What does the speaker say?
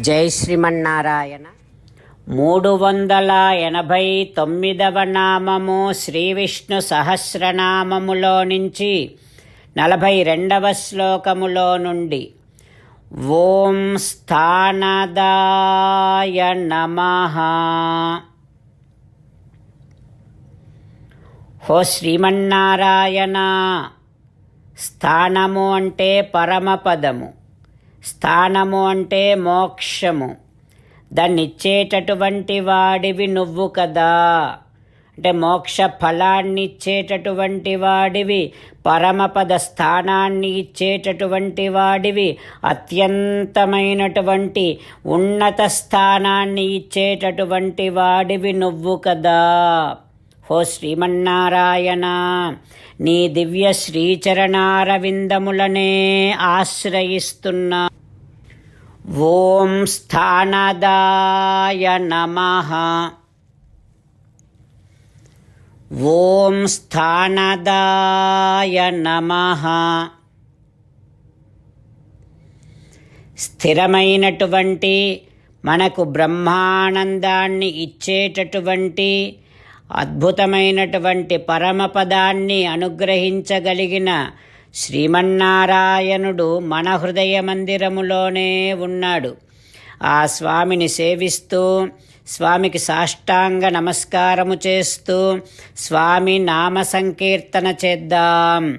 జై శ్రీమన్నారాయణ. మూడు వందల ఎనభై తొమ్మిదవ నామము శ్రీ విష్ణు సహస్రనామములో నుంచి నలభై రెండవ శ్లోకములో నుండి ఓం స్థానదాయ నమ. హో శ్రీమన్నారాయణ స్థానము అంటే పరమపదము. స్థానము అంటే మోక్షము. దాన్నిచ్చేటటువంటి వాడివి నువ్వు కదా. అంటే మోక్ష ఫలాన్ని ఇచ్చేటటువంటి వాడివి పరమపద స్థానాన్ని ఇచ్చేటటువంటి వాడివి అత్యంతమైనటువంటి ఉన్నత స్థానాన్ని ఇచ్చేటటువంటి వాడివి నువ్వు కదా. ఓ శ్రీమన్నారాయణ నీ దివ్య శ్రీచరణారవిందములనే ఆశ్రయిస్తున్నా. ఓం స్థానదాయ నమ. ఓం స్థానదాయ నమ. స్థిరమైనటువంటి మనకు బ్రహ్మానందాన్ని ఇచ్చేటటువంటి అద్భుతమైనటువంటి పరమపదాన్ని అనుగ్రహించగలిగిన శ్రీమన్నారాయణుడు మన హృదయ మందిరములోనే ఉన్నాడు. ఆ స్వామిని సేవిస్తూ స్వామికి సాష్టాంగ నమస్కారము చేస్తూ స్వామి నామ సంకీర్తన చేద్దాం.